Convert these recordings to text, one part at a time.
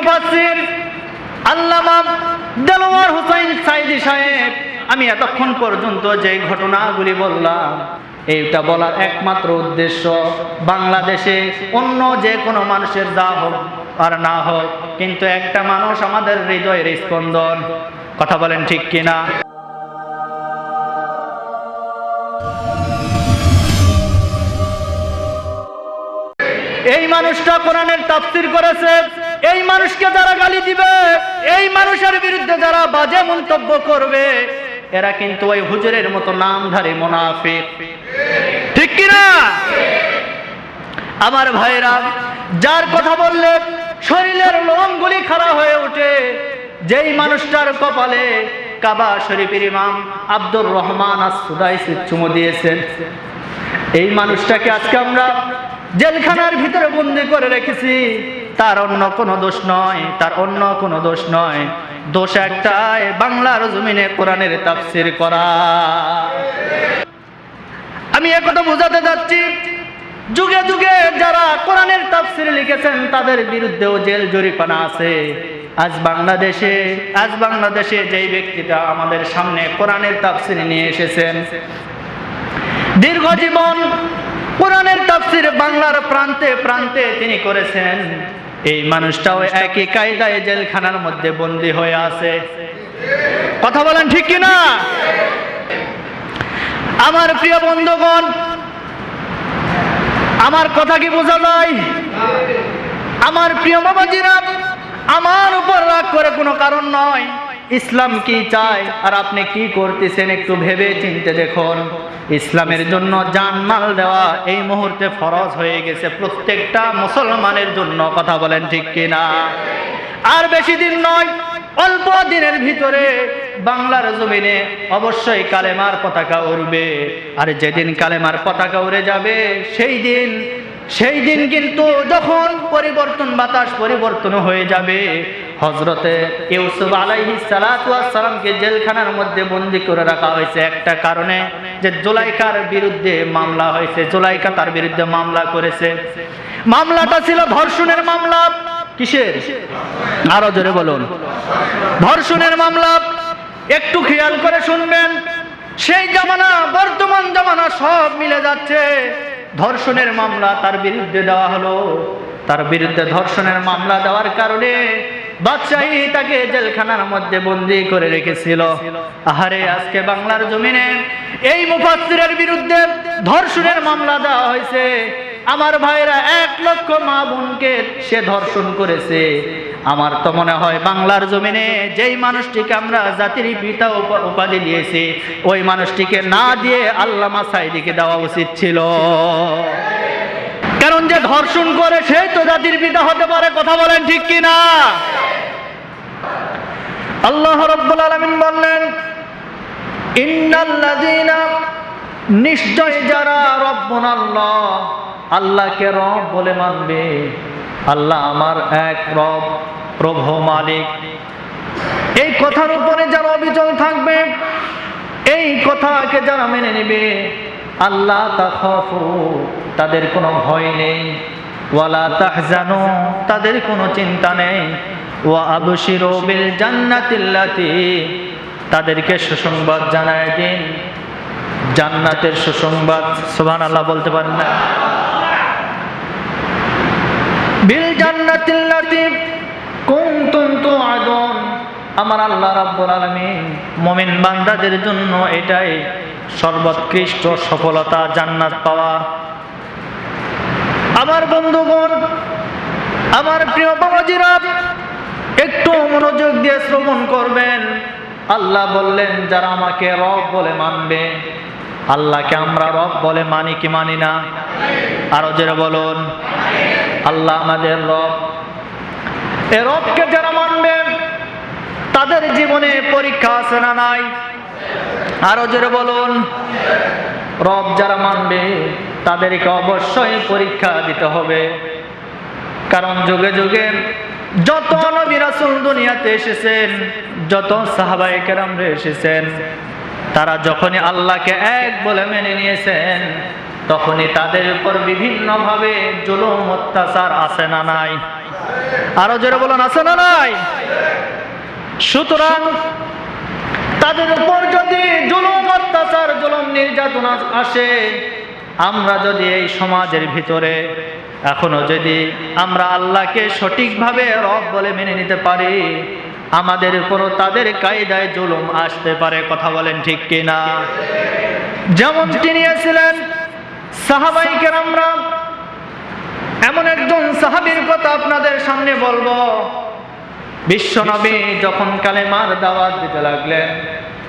মুফাসসির আল্লামা দেলোয়ার হুসাইন সাইদি সাহেব, আমি এতক্ষণ পর্যন্ত যে ঘটনাগুলি বললাম, এইটা বলার একমাত্র উদ্দেশ্য বাংলাদেশে অন্য যে কোনো মানুষের যা হোক আর না হোক, কিন্তু একটা মানুষ আমাদের হৃদয়ের স্পন্দন। কথা বলেন ঠিক কিনা? এই মানুষটা কোরআনের তাফসির করেছে। এই মানুষকে যারা গালি দিবে, এই মানুষের বিরুদ্ধে যারা বাজে মন্তব্য করবে, এরা কিন্তু ওই হুজুরের মতো নাম নামধারী মোনাফিক। ঠিক কিনা? আমার ভাইরা, যার কথা বললে শরীরের লোমগুলি খাড়া হয়ে ওঠে, যেই মানুষটার কপালে কাবা শরীফের ইমাম আব্দুর রহমান আসুদাইসি চুমো দিয়েছেন, এই মানুষটাকে আজকে আমরা জেলখানার ভিতরে বন্দি করে রেখেছি। তার অন্য কোনো দোষ নয়, তার অন্য কোনো দোষ নয়। দোষ একটাই, বাংলার জমিনে কোরআনের তাফসির করা। আমি একথা বোঝাতে যাচ্ছি, যুগে যুগে যারা কোরআনের তাফসির লিখেছেন, তাদের বিরুদ্ধেও জেল জরিপানা আছে। আজ বাংলাদেশে আজ বাংলাদেশে যেই ব্যক্তিটা আমাদের সামনে কোরআনের তাফসির নিয়ে এসেছেন, দীর্ঘ জীবন কোরআনের তাফসির বাংলার প্রান্তে প্রান্তে তিনি করেছেন। এই মানুষটাও একই কায়দায় জেলখানার মধ্যে বন্দী হয়ে আছে। কথা বলেন ঠিক কিনা? আমার প্রিয় বন্ধুগণ, আমার কথা কি বোঝা যায়? আমার প্রিয় বাবাজিরা, আমার উপর রাগ করে কোনো কারণ নয়। ইসলাম কি চায়? আর আপনি কি করতেছেন একটু ভেবে চিনতে দেখুন। ইসলামের জন্য জানমাল দেওয়া এই মুহূর্তে ফরজ হয়ে গেছে। প্রত্যেকটা মুসলমানের জন্য কথা বলেন ঠিক কিনা? আর বেশি দিন নয়, অল্প দিনের ভিতরে বাংলার জমিনে অবশ্যই কালেমার পতাকা উড়বে। আর যেদিন কালেমার পতাকা উড়ে যাবে, সেই দিন সেই দিন কিন্তু যখন পরিবর্তন, বাতাস পরিবর্তন হয়ে যাবে। হজরতে ইউসুফ আলাইহি সালামকে জেলখানার মধ্যে বন্দি করে রাখা হয়েছে একটা কারণে যে জোলাইকার বিরুদ্ধে মামলা হয়েছে, জোলাইকা তার বিরুদ্ধে মামলা করেছে। মামলাটা ছিল ধর্ষণের মামলা। কিসের? আরও জোরে বলুন। ধর্ষণের মামলা। একটু খেয়াল করে শুনবেন। সেই জামানা, বর্তমান জামানা সব মিলে যাচ্ছে। ধর্ষণের মামলা তার বিরুদ্ধে দেওয়া হলো। তার বিরুদ্ধে ধর্ষণের মামলা দেওয়ার কারণে বাদশাহী তাকে জেলখানার মধ্যে বন্দি করে রেখেছিল। আহারে, আজকে বাংলার জমিনে এই মুফাসসিরের বিরুদ্ধে ধর্ষণের মামলা দেওয়া হয়েছে। আমার ভাইরা এক লক্ষ মা বোনকে সে ধর্ষণ করেছে। আমার তো মনে হয় বাংলার জমিনে যেই মানুষটিকে আমরা জাতির পিতা উপ- উপাধি দিয়েছি, ওই মানুষটিকে না দিয়ে আল্লামা সাইদিকে দেওয়া উচিত ছিল। কারণ যে ধর্ষণ করে, সেই তো জাতির পিতা হতে পারে, কথা বলেন ঠিক কি না আল্লাহ রব্বুল আলামিন বললেন নিশ্চয় যারা রব্বুন আল্লাহ, আল্লাহকে রব বলে মানবে, আল্লাহ আমার এক রব, প্রভু মালিক। এই কথার উপরে যারা অবিচল থাকবে, এই কথাকে যারা মেনে নেবে, আল্লাহ তাখাফু তাদের কোনো ভয় নেই। ওয়ালা তাহজানু, তাদের কোনো চিন্তা নেই। ওয়া আবশিরু বিল তাদেরকে সুসংবাদ জানায় দিন। জান্নাতের সুসংবাদ, সুবহানাল্লাহ বলতে পারেন না। বিল জান্নাতিল্লাতি কুনতুম তুআদুন। আমার আল্লাহ রাব্বুল আলামিন মুমিন বান্দাদের জন্য এটাই সর্বোৎকৃষ্ট সফলতা, জান্নাত পাওয়া। আমার বন্ধুগণ, আমার প্রিয় বাবাজিরা একটু মনোযোগ দিয়ে শ্রবণ করবেন। আল্লাহ বললেন, যারা আমাকে রব বলে মানবে, আল্লাহকে আমরা রব বলে মানি কি মানি না? আরও যারা বলুন, আল্লাহ আমাদের রব। এ রবকে যারা মানবেন, তাদের জীবনে পরীক্ষা আছে না নাই? আরও জোরে বলুন, রব যারা মানবে, তাদেরকে অবশ্যই পরীক্ষা দিতে হবে। কারণ যুগে যুগে যত নবী দুনিয়াতে এসেছেন, যত সাহাবায়ে কেরামরা এসেছেন, তারা যখনই আল্লাহকে এক বলে মেনে নিয়েছেন, তখনই তাদের উপর বিভিন্নভাবে জুলুম, অত্যাচার আসে না নাই? আরও জোরে বলুন, আছে না নাই? সুতরাং তাদের উপর যদি জুলুম, অত্যাচার, জুলুম নির্যাতন আসে আমরা যদি এই সমাজের ভিতরে এখনও যদি আমরা আল্লাহকে সঠিকভাবে রব বলে মেনে নিতে পারি, আমাদের উপরও তাদের কায়দায় জুলুম আসতে পারে, কথা বলেন ঠিক কিনা? যেমন তিনি ছিলেন সাহাবাই কেরামরা, এমন একজন সাহাবীর কথা আপনাদের সামনে বলব। বিশ্বনবী যখন কালেমার দাওয়াত দিতে লাগলেন,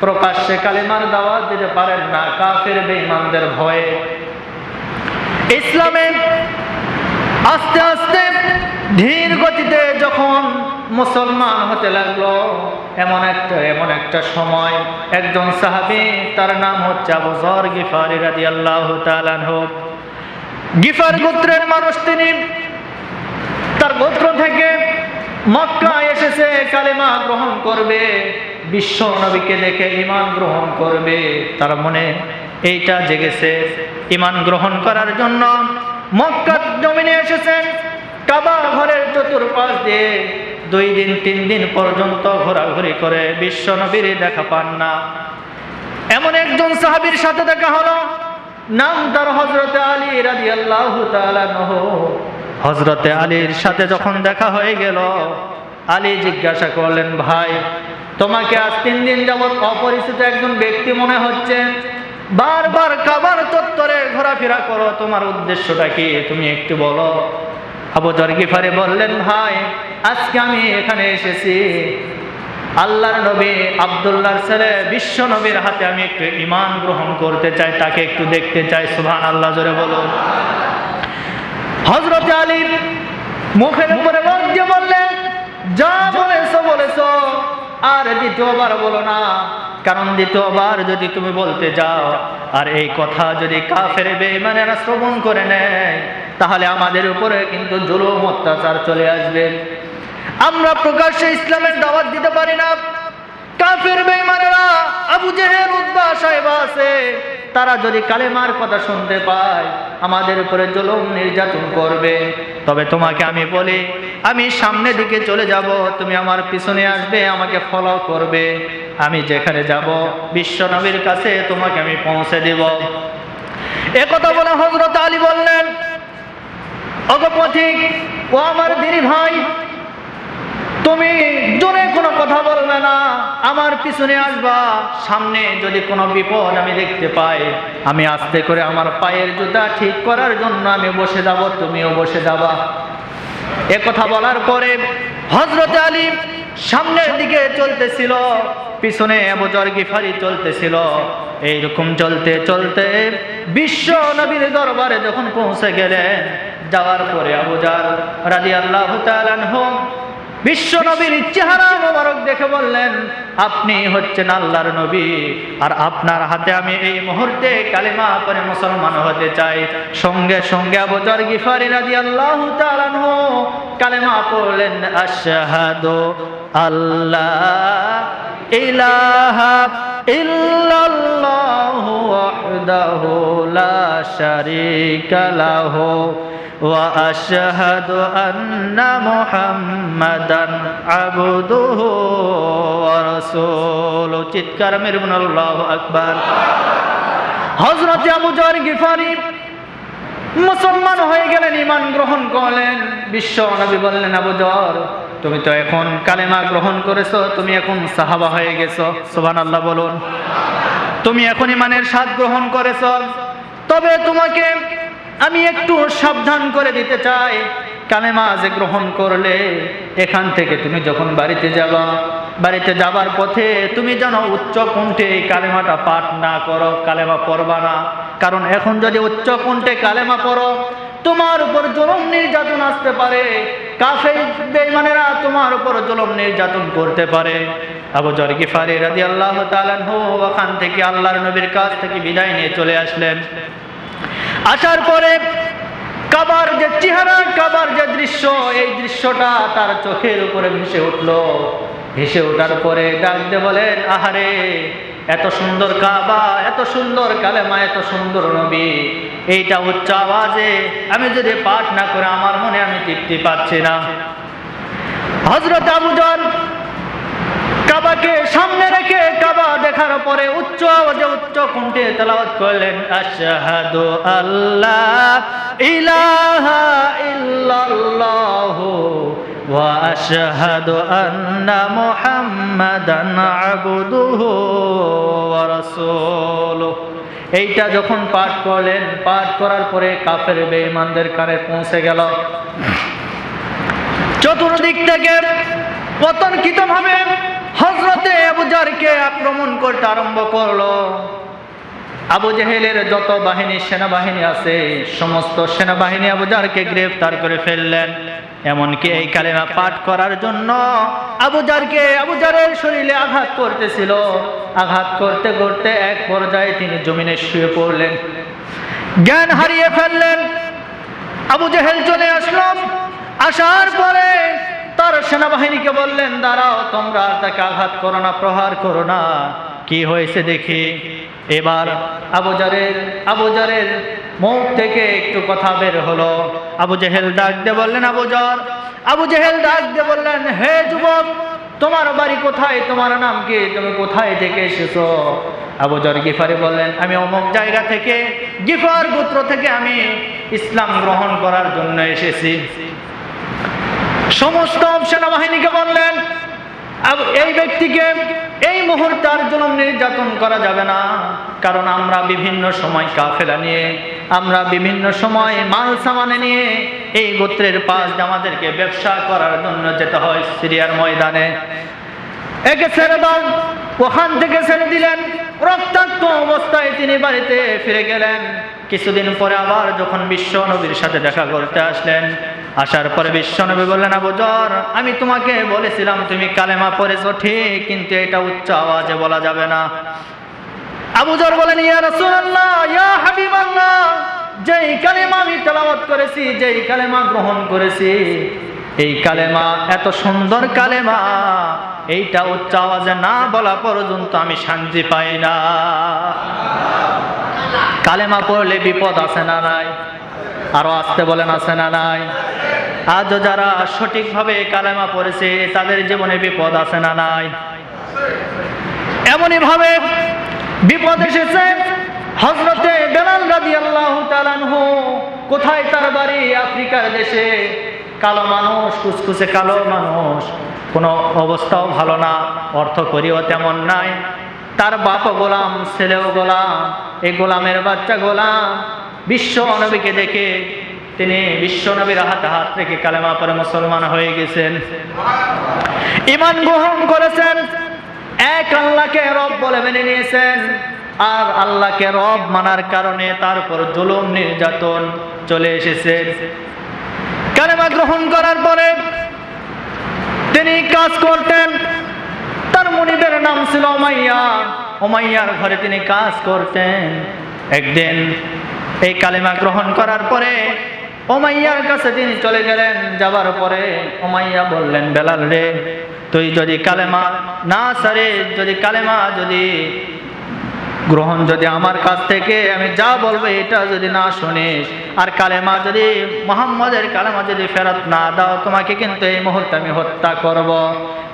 প্রকাশ্যে কালেমার দাওয়াত দিতে পারেন না, কাফের বেঈমানদের ভয়ে। ইসলামে আস্তে আস্তে ধীর গতিতে যখন মুসলমান হতে লাগল, এমন একটা এমন একটা সময় একজন সাহাবি, তার নাম হচ্ছে আবু জর গিফারি রাদিয়াল্লাহু তাআলা আনহু। গিফার গোত্রের মানুষ তিনি, তার গোত্র থেকে মক্কা এসেছে, কালেমা গ্রহণ করবে, বিশ্ব নবীকে দেখে ইমান গ্রহণ করবে, তার মনে এইটা জেগেছে ইমান গ্রহণ করার জন্য। মক্কার জমিনে এসেছেন কাবা ঘরের চতুর্পাশ দিয়ে দুই দিন, তিন দিন পর্যন্ত ঘোরাঘুরি করে বিশ্ব নবীর দেখা পান না। এমন একজন সাহাবীর সাথে দেখা হলো, নাম তার হজরতে আলী রাজি আল্লাহ হজরতে আলীর সাথে যখন দেখা হয়ে গেল, আলী জিজ্ঞাসা করলেন, ভাই, তোমাকে আজ তিন দিন যাবৎ অপরিচিত একজন ব্যক্তি মনে হচ্ছে? বারবার কাবার চত্বরে ঘোরাফেরা করো, তোমার উদ্দেশ্যটা কি? তুমি একটু বলো। আবু জরগিফারে বললেন, ভাই, আজকে আমি এখানে এসেছি। আল্লাহর নবী আব্দুল্লাহর ছেলে বিশ্ব নবীর হাতে আমি একটু ইমান গ্রহণ করতে চাই, তাকে একটু দেখতে চাই। সুবহান আল্লাহ জোরে বলুন। হজরত আলী মুখের উপরে লজ্জে বললেন, যা বলেছ বলেছ, আর দ্বিতীয়বার বলো না। কারণ দ্বিতীয়বার যদি তুমি বলতে যাও, আর এই কথা যদি কাফের বেঈমানেরা শ্রবণ করে নেয়, তাহলে আমাদের উপরে কিন্তু জুলুম, অত্যাচার চলে আসবে। আমরা প্রকাশ্যে ইসলামের দাওয়াত দিতে পারি না। কাফের বেঈমানেরা আবু জেহেল উদ্বা সাহেব আছে, তারা যদি কালেমার কথা শুনতে পায়, আমাদের উপরে জুলুম নির্যাতন করবে। তবে তোমাকে আমি বলি, আমি সামনে দিকে চলে যাব, তুমি আমার পিছনে আসবে, আমাকে ফলো করবে। আমি যেখানে যাব, বিশ্ব নবীর কাছে তোমাকে আমি পৌঁছে দেব। এ কথা বলে হজরত আলী বললেন অগপথিক ও আমার দিনী ভাই, তুমি জোরে কোনো কথা বলবে না, আমার পিছনে আসবা, সামনে যদি কোনো বিপদ আমি দেখতে পাই, আমি আস্তে করে আমার পায়ের জুতা ঠিক করার জন্য আমি বসে যাব, তুমিও বসে যাবা। এ কথা বলার পরে হজরত আলী সামনের দিকে চলতেছিল, পিছনে এবজর গিফারি চলতেছিল। এইরকম চলতে চলতে বিশ্ব নবীর দরবারে যখন পৌঁছে গেলেন, যাওয়ার পরে আবুজার রাজি আল্লাহ বিশ্ব নবীর চেহারা মোবারক দেখে বললেন, আপনি হচ্ছেন আল্লাহর নবী। আর আপনার হাতে আমি এই মুহূর্তে কালিমা করে মুসলমান হতে চাই। সঙ্গে সঙ্গে আবুজার গিফারি রাজি আল্লাহ কালেমা পড়লেন, আশহাদু আল্লাহ ইলাহা ইল্লাল্লাহু ওয়াহদাহু লা শারীকা واشهد ان محمدا عبده ورسوله চিৎকার মেরে বলুন আল্লাহু আকবার হযরত আবু জর গিফারি মুসলমান হয়ে গেলেন ইমান গ্রহণ করলেন বিশ্ব নবী বললেন আবু জর তুমি তো এখন কালেমা গ্রহণ করেছো তুমি এখন সাহাবা হয়ে গেছো সুবহানাল্লাহ বলুন তুমি এখন ইমানের স্বাদ গ্রহণ করেছ তবে তোমাকে আমি একটু সাবধান করে দিতে চাই। কালেমা যে গ্রহণ করলে, এখান থেকে তুমি যখন বাড়িতে যাবা, বাড়িতে যাবার পথে তুমি যেন উচ্চ কণ্ঠে এই কালেমাটা পাঠ না করো, কালেমা পড়বা না। কারণ এখন যদি উচ্চ কণ্ঠে কালেমা পড়ো, তোমার উপর জলম নির্যাতন আসতে পারে। কাফে বেঈমানেরা তোমার উপর জলম নির্যাতন করতে পারে। আবু জর গিফারি রাদিয়াল্লাহু তাআলা আনহু ওখান থেকে আল্লাহর নবীর কাছ থেকে বিদায় নিয়ে চলে আসলেন। আসার পরে কাবার যে চেহারা, কাবার যে দৃশ্য, এই দৃশ্যটা তার চোখের উপরে ভেসে উঠল। ভেসে ওঠার পরে ডাকতে বলেন, আহারে, এত সুন্দর কাবা, এত সুন্দর কালেমা, এত সুন্দর নবী। এইটা উচ্চ আওয়াজে। আমি যদি পাঠ না করে, আমার মনে আমি তৃপ্তি পাচ্ছি না। হজরত আবুজর কাবাকে সামনে রেখে কাবা দেখার পরে উচ্চ আওয়াজে উচ্চ কণ্ঠে তেলাওয়াত করলেন, আশহাদু আল্লাহ ইলাহা ইল্লাল্লাহু ওয়া আশহাদু আন্না মুহাম্মাদান আবদুহু ওয়া রাসূলুহু। এইটা যখন পাঠ করলেন, পাঠ করার পরে কাফের বেঈমানদের কানে পৌঁছে গেল। চতুর্দিক থেকে পতনকিত ভাবে হজরতে আবুজারকে আক্রমণ করতে আরম্ভ করল। আবু জেহেলের যত বাহিনী, সেনাবাহিনী আছে, সমস্ত সেনাবাহিনী আবুজারকে গ্রেফতার করে ফেললেন। এমনকি এই কালেমা পাঠ করার জন্য আবুজারকে আবুজারের শরীরে আঘাত করতেছিল। আঘাত করতে করতে এক পর্যায়ে তিনি জমিনে শুয়ে পড়লেন। জ্ঞান হারিয়ে ফেললেন। আবু জেহেল চলে আসলাম আসার পরে তার সেনাবাহিনীকে বললেন, দাঁড়াও, তোমরা তাকে আঘাত করো না, প্রহার করো না। কি হয়েছে দেখি? এবার আবুজারের আবুজারের মুখ থেকে একটু কথা বের হলো। আবু জেহেল ডাক দিয়ে বললেন আবুজর আবু জেহেল ডাক দিয়ে বললেন, হে যুবক, তোমার বাড়ি কোথায়? তোমার নাম কি? তুমি কোথায় থেকে এসেছ? আবুজর গিফারি বললেন, আমি অমুক জায়গা থেকে, গিফার গোত্র থেকে আমি ইসলাম গ্রহণ করার জন্য এসেছি। সমস্ত সেনাবাহিনীকে বললেন এই ব্যক্তিকে এই মুহূর্তে আর জুলুম নির্যাতন করা যাবে না, কারণ আমরা বিভিন্ন সময় কাফেলা নিয়ে, আমরা বিভিন্ন সময় মাল সামানে নিয়ে এই গোত্রের পাশ আমাদেরকে ব্যবসা করার জন্য যেতে হয় সিরিয়ার ময়দানে। একে ছেড়ে দাও ওখান থেকে ছেড়ে দিলেন। রক্তাক্ত অবস্থায় তিনি বাড়িতে ফিরে গেলেন। কিছুদিন পরে আবার যখন বিশ্ব নবীর সাথে দেখা করতে আসলেন, আসার পরে বিশ্ব নবী বললেন, আবু জ্বর আমি তোমাকে বলেছিলাম, তুমি কালেমা পড়েছো ঠিক, কিন্তু এটা উচ্চ আওয়াজে বলা যাবে না। আবু জর বলেন, ইয়া রাসূলুল্লাহ, ইয়া হাবিবাল্লাহ, যেই কালেমা আমি তেলাওয়াত করেছি, যেই কালেমা গ্রহণ করেছি এই কালেমা, এত সুন্দর কালেমা, এইটা উচ্চ আওয়াজে না বলা পর্যন্ত আমি শান্তি পাই না। কালেমা পড়লে বিপদ আছে না নাই? আরও আসতে বলেন আছে না নাই? আজও যারা সঠিকভাবে কালেমা পড়েছে, তাদের জীবনে বিপদ আছে না নাই? এমনই ভাবে বিপদ এসেছে হজরতে বেলাল রাদি আল্লাহ কোথায় তার বাড়ি? আফ্রিকার দেশে। কালো মানুষ কুচকুচে কালো মানুষ। কোনো অবস্থাও ভালো না, অর্থ করিও তেমন নাই। তার বাপ গোলাম, ছেলেও গোলাম, এই গোলামের বাচ্চা গোলাম। বিশ্ব নবীকে দেখে তিনি বিশ্ব নবীর হাতে হাত রেখে কালেমা পরে মুসলমান হয়ে গেছেন। ইমান গ্রহণ করেছেন। এক আল্লাহকে রব বলে মেনে নিয়েছেন। আর আল্লাহকে রব মানার কারণে তারপর জুলুম, নির্যাতন চলে এসেছে। কালেমা গ্রহণ করার পরে তিনি কাজ করতেন। তার মনিবের নাম ছিল ওমাইয়া ওমাইয়ার ঘরে তিনি কাজ করতেন। একদিন এই কালেমা গ্রহণ করার পরে ওমাইয়ার কাছে তিনি চলে গেলেন। যাবার পরে ওমাইয়া বললেন, বেলাল রে, তুই যদি কালেমা না সারে, যদি কালেমা যদি গ্রহণ যদি আমার কাছ থেকে, আমি যা বলব এটা যদি না শুনিস, আর কালেমা যদি, মোহাম্মদের কালেমা যদি ফেরত না দাও, তোমাকে কিন্তু এই মুহূর্তে আমি হত্যা করব।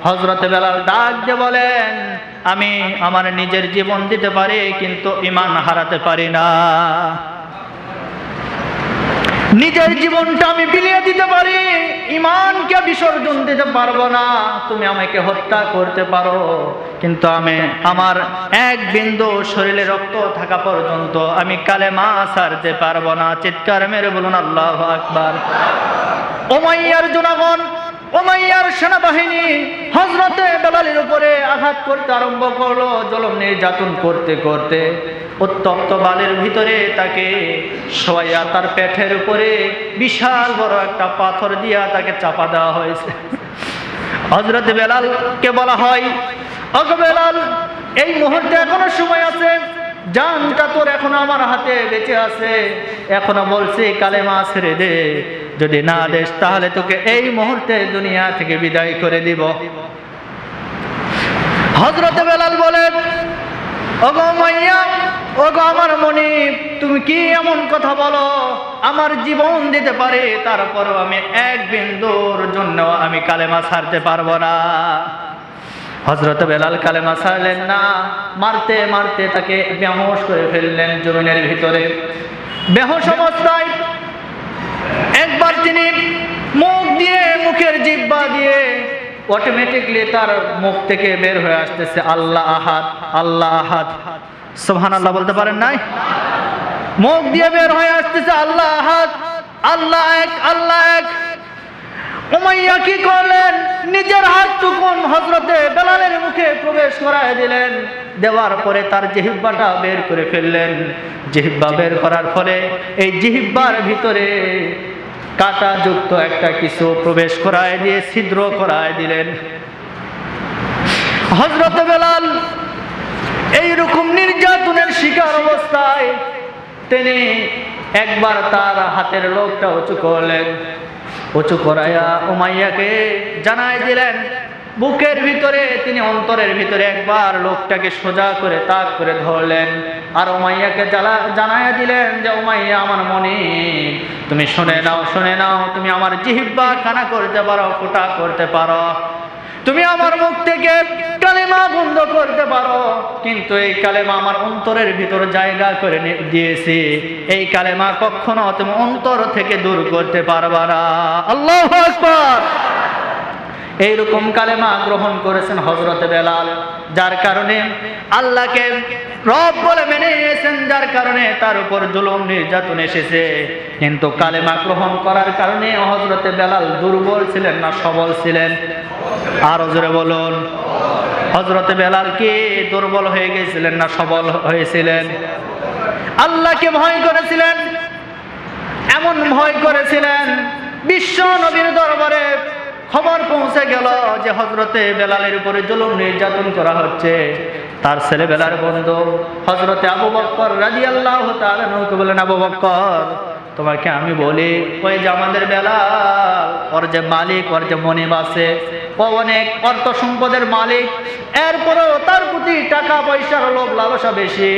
হজরত বেলাল ডাক দিয়ে বলেন, আমি আমার নিজের জীবন দিতে পারি, কিন্তু ইমান হারাতে পারি না। নিজের জীবনটা আমি বিলিয়ে দিতে পারি ইমানকে বিসর্জন দিতে পারব না। তুমি আমাকে হত্যা করতে পারো। কিন্তু আমি আমার এক বিন্দু শরীরে রক্ত থাকা পর্যন্ত আমি কালে মা সারতে পারব না। চিৎকার মেরে বলুন, আল্লাহ আকবার। ওমাইয়ার জনগণ, ওমাইয়ার সেনাবাহিনী হজরতে বেলালের উপরে আঘাত করতে আরম্ভ করল, জলম নির্যাতন করতে করতে। উত্তপ্ত বালের ভিতরে তাকে শোয়া তার পেটের উপরে বিশাল বড় একটা পাথর দিয়া তাকে চাপা দেওয়া হয়েছে। হজরত বেলালকে বলা হয় বেলাল, এই মুহূর্তে এখনও সময় আছে, জানটা তোর এখনও আমার হাতে বেঁচে আছে। এখনও বলছি, কালেমা ছেড়ে দে। যদি না দেশ তাহলে তোকে এই মুহূর্তে দুনিয়া থেকে বিদায় করে দিব। হজরত বেলাল বলেন ওগো মাইয়া, ওগো আমার মনি তুমি কি এমন কথা বলো? আমার জীবন দিতে পারে, তারপরও আমি এক বিন্দুর জন্য আমি কালেমা ছাড়তে পারব না। হজরত বেলাল কালেমা ছাড়লেন না, মারতে মারতে তাকে বেহোশ করে ফেললেন জমিনের ভিতরে। বেহোশ অবস্থায় একবার তিনি মুখ দিয়ে মুখের জিব্বা দিয়ে অটোমেটিকলি তার মুখ থেকে বের হয়ে আসতেছে, আল্লাহ আহাদ আল্লাহ আহাদ। সোহান আল্লাহ বলতে পারেন নাই? মুখ দিয়ে বের হয়ে আসতেছে, আল্লাহ আহাদ, আল্লাহ এক আল্লাহ এক। উমাইয়া কি করলেন? নিজের হাত টুকুন হজরতে বেলালের মুখে প্রবেশ করায় দিলেন। দেওয়ার পরে তার জিহিব্বাটা বের করে ফেললেন। জিহিব্বা বের করার ফলে এই জিহিব্বার ভিতরে কাটা যুক্ত একটা কিছু প্রবেশ করায় দিয়ে ছিদ্র করায় দিলেন। হজরত বেলাল এইরকম নির্যাতনের শিকার অবস্থায় তিনি একবার তার হাতের লোকটা উঁচু করলেন। উঁচু করাইয়া উমাইয়াকে জানাই দিলেন, বুকের ভিতরে, তিনি অন্তরের ভিতরে একবার লোকটাকে সোজা করে তাক করে ধরলেন। আর উমাইয়াকে জ্বালা জানাইয়া দিলেন যে, উমাইয়া, আমার মনে, তুমি শুনে নাও শুনে নাও, তুমি আমার জিহিব্বা কানা করতে পারো, ফোটা করতে পারো। তুমি আমার মুখ থেকে কালেমা বন্ধ করতে পারো। কিন্তু এই কালেমা আমার অন্তরের ভিতর জায়গা করে দিয়েছি। এই কালেমা কখনো তুমি অন্তর থেকে দূর করতে পারবা না। আল্লাহ আকবার! এইরকম কালেমা গ্রহণ করেছেন হজরত বেলাল, যার কারণে আল্লাহকে রব বলে মেনে নিয়েছেন, যার কারণে তার উপর জুলুম নির্যাতন এসেছে। কিন্তু কালেমা গ্রহণ করার কারণে হজরতে বেলাল দুর্বল ছিলেন না সবল ছিলেন? আরও জোরে বলুন। হজরতে বেলাল কি দুর্বল হয়ে গেছিলেন না সবল হয়েছিলেন? আল্লাহকে ভয় করেছিলেন, এমন ভয় করেছিলেন, বিশ্ব নবীর দরবারে খবর পৌঁছে গেল যে হজরতে বেলালের উপরে জুলুম নির্যাতন করা হচ্ছে। তার ছেলে বেলার বন্ধু হজরতে আবু বক্কর রাজি আল্লাহ তালকে বলেন আবু বক্কর, তোমাকে আমি বলি, ওই যে আমাদের বেলা ওর যে মালিক, ওর যে মনিব আছে, ও অনেক অর্থ সম্পদের মালিক, এরপরেও তার প্রতি টাকা পয়সার লোভ লালসা বেশি।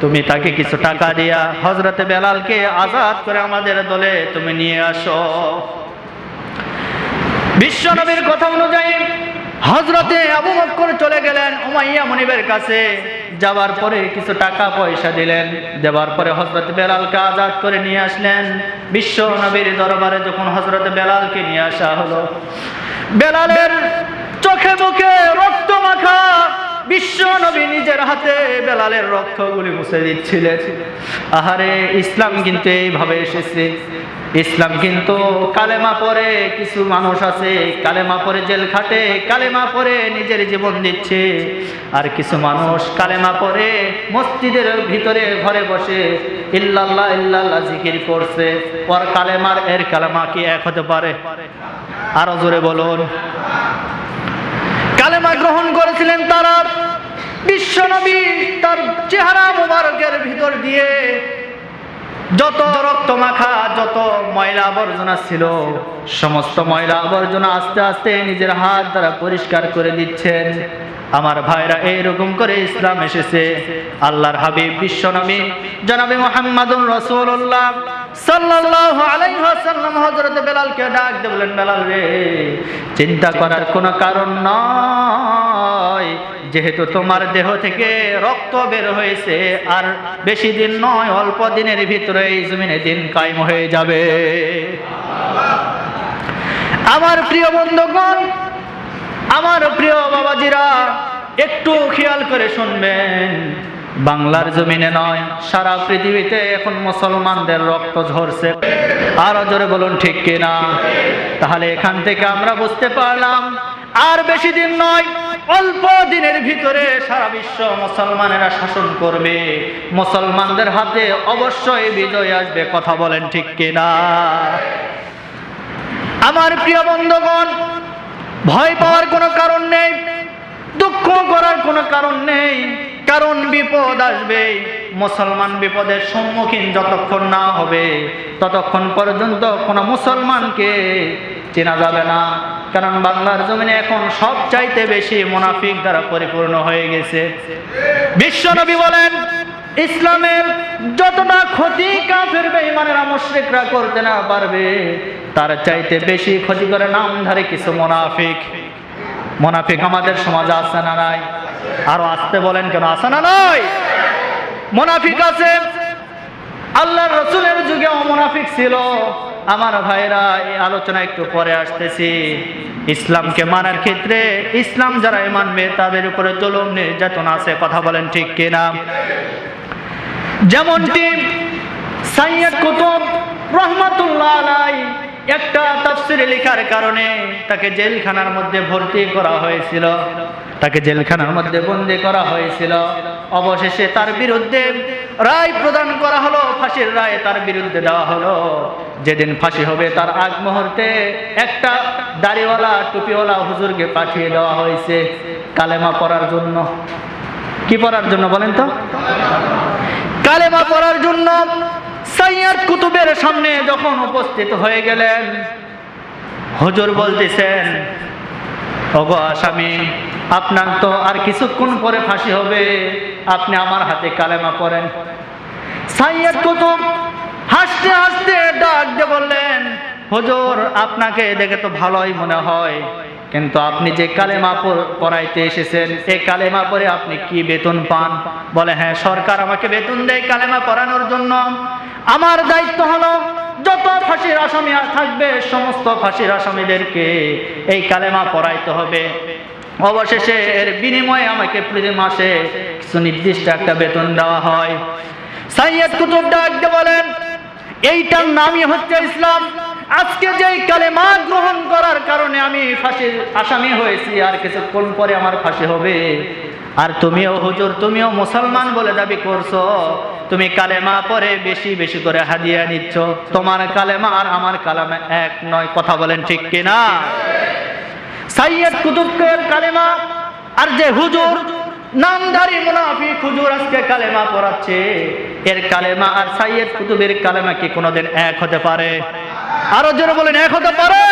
তুমি তাকে কিছু টাকা দিয়া হজরতে বেলালকে আজাদ করে আমাদের দলে তুমি নিয়ে আসো। বিশ্ব নবীর কথা অনুযায়ী হজরতে আবু বক্কর চলে গেলেন উমাইয়া মনিবের কাছে। যাওয়ার পরে কিছু টাকা পয়সা দিলেন। দেওয়ার পরে হজরত বেলালকে আজাদ করে নিয়ে আসলেন। বিশ্ব নবীর দরবারে যখন হজরত বেলালকে নিয়ে আসা হলো, বেলালের চোখে মুখে রক্ত মাখা বিশ্ব নবী নিজের হাতে বেলালের রক্তগুলি মুছে দিচ্ছিলেন। আহারে, ইসলাম কিন্তু এইভাবে এসেছে। ইসলাম কিন্তু কালেমা পরে কিছু মানুষ আছে, কালেমা পরে জেল খাটে, কালেমা পরে নিজের জীবন দিচ্ছে। আর কিছু মানুষ কালেমা পরে মসজিদের ভিতরে ঘরে বসে, ইল্লাল্লাহ ইল্লাল্লাহ জিকির করছে। ওর কালেমার এর কালেমা কি এক হতে পারে? আরও জোরে বলুন। কালেমা গ্রহণ করেছিলেন তারা বিশ্বনবী তার চেহারা মোবারকের ভিতর দিয়ে যত রক্ত মাখা, যত ময়লা আবর্জনা ছিল, সমস্ত ময়লা আবর্জনা আস্তে আস্তে নিজের হাত দ্বারা পরিষ্কার করে দিচ্ছেন। আমার ভাইরা এইরকম করে ইসলাম এসেছে। আল্লাহর হাবিব বিশ্বনবী জনাবি মোহাম্মদুর রসুল্লাহ সাল্লাল্লাহু আলাইহি ওয়াসাল্লাম হযরত বেলালকে ডাক দিয়ে বেলাল রে, চিন্তা করার কোনো কারণ নয়। যেহেতু তোমার দেহ থেকে রক্ত বের হয়েছে, আর বেশি দিন নয়, অল্প দিনের ভিতরে এই জমিনে দিন কায়েম হয়ে যাবে। আমার প্রিয় বন্ধুগণ আমার প্রিয় বাবাজিরা, একটু খেয়াল করে শুনবেন। বাংলার জমিনে নয়, সারা পৃথিবীতে এখন মুসলমানদের রক্ত ঝরছে। আরও জোরে বলুন ঠিক কিনা? তাহলে এখান থেকে আমরা বুঝতে পারলাম, আর বেশি দিন নয়, অল্প দিনের ভিতরে সারা বিশ্ব মুসলমানেরা শাসন করবে। মুসলমানদের হাতে অবশ্যই বিজয় আসবে, কথা বলেন ঠিক কিনা? আমার প্রিয় বন্ধুগণ ভয় পাওয়ার কোনো কারণ নেই, দুঃখ করার কোনো কারণ নেই, কারণ বিপদ আসবে, মুসলমান বিপদের সম্মুখীন যতক্ষণ না হবে, ততক্ষণ পর্যন্ত কোনো মুসলমানকে চেনা যাবে না। কারণ বাংলার জমিনে এখন সব চাইতে বেশি মুনাফিক দ্বারা পরিপূর্ণ হয়ে গেছে। বিশ্বনবী বলেন, ইসলামের যতটা ক্ষতি কাফের বেঈমানেরা, মুশরিকরা করতে না পারবে তার চাইতে বেশি ক্ষতি করে নামধারী কিছু মুনাফিক। মুনাফিক আমাদের সমাজে আছে না নাই? আরও আসতে বলেন কেন আছে না নাই? মোনাফিক আছে। আল্লাহর রসুলের যুগে মুনাফিক ছিল। আমার ভাইরা, এই আলোচনা একটু পরে আসতেছি। ইসলামকে মানার ক্ষেত্রে ইসলাম যারা মানবে, তাদের উপরে জুলুম, নির্যাতন আছে, কথা বলেন ঠিক কিনা? যেমনটি সাইয়দ কুতুব রহমাতুল্লাহ আলাই একটা তাফসির লেখার কারণে তাকে জেলখানার মধ্যে ভর্তি করা হয়েছিল। তাকে জেলখানার মধ্যে বন্দি করা হয়েছিল। অবশেষে তার বিরুদ্ধে রায় প্রদান করা হলো, ফাঁসির রায় তার বিরুদ্ধে দেওয়া হলো। যেদিন ফাঁসি হবে তার আগ মুহূর্তে একটা দাড়িওয়ালা, টুপিওয়ালা হুজুরকে পাঠিয়ে দেওয়া হয়েছে। কালেমা পড়ার জন্য। কি পড়ার জন্য বলেন তো? কালেমা পড়ার জন্য সাইয়াদ কুতুবের সামনে যখন উপস্থিত হয়ে গেলেন, হজুর বলতেছেন, ওগো আপনার তো আর কিছুক্ষণ পরে ফাঁসি হবে, আপনি আমার হাতে কালেমা পড়েন। সাইয়াদ কুতুব হাসতে হাসতে ডাক দিয়ে বললেন, হজুর, আপনাকে দেখে তো ভালোই মনে হয়, কিন্তু আপনি যে কালেমা পড়াইতে এসেছেন এই কালেমা পরে আপনি কি বেতন পান? বলে হ্যাঁ সরকার আমাকে বেতন দেয় কালেমা পড়ানোর জন্য। আমার দায়িত্ব হলো যত ফাঁসির আসামি থাকবে, সমস্ত ফাঁসির আসামিদেরকে এই কালেমা পড়াইতে হবে। অবশেষে এর বিনিময়ে আমাকে প্রতি মাসে কিছু নির্দিষ্ট একটা বেতন দেওয়া হয়। সাইয়দ কুতুব ডাক বলেন, এইটার নামই হচ্ছে ইসলাম। আজকে যেই কালেমা গ্রহণ করার কারণে আমি ফাঁসির আসামি হয়েছি, আর কিছুক্ষণ পরে আমার ফাঁসি হবে। আর তুমিও হুজুর, তুমিও মুসলমান বলে দাবি করছ। তুমি কালেমা পরে বেশি বেশি করে হাদিয়া নিচ্ছ। তোমার কালেমা আর আমার কালেমা এক নয়। কথা বলেন ঠিক কিনা? সাইয়দ কুতুবকের কালেমা আর যে হুজুর, নামধারী মুনাফিক হুজুর আজকে কালেমা পড়াচ্ছে, এর কালেমা আর সাইয়দ কুতুবের কালেমা কি কোনোদিন এক হতে পারে? আরও জোরে বলেন, এক হতে পারে?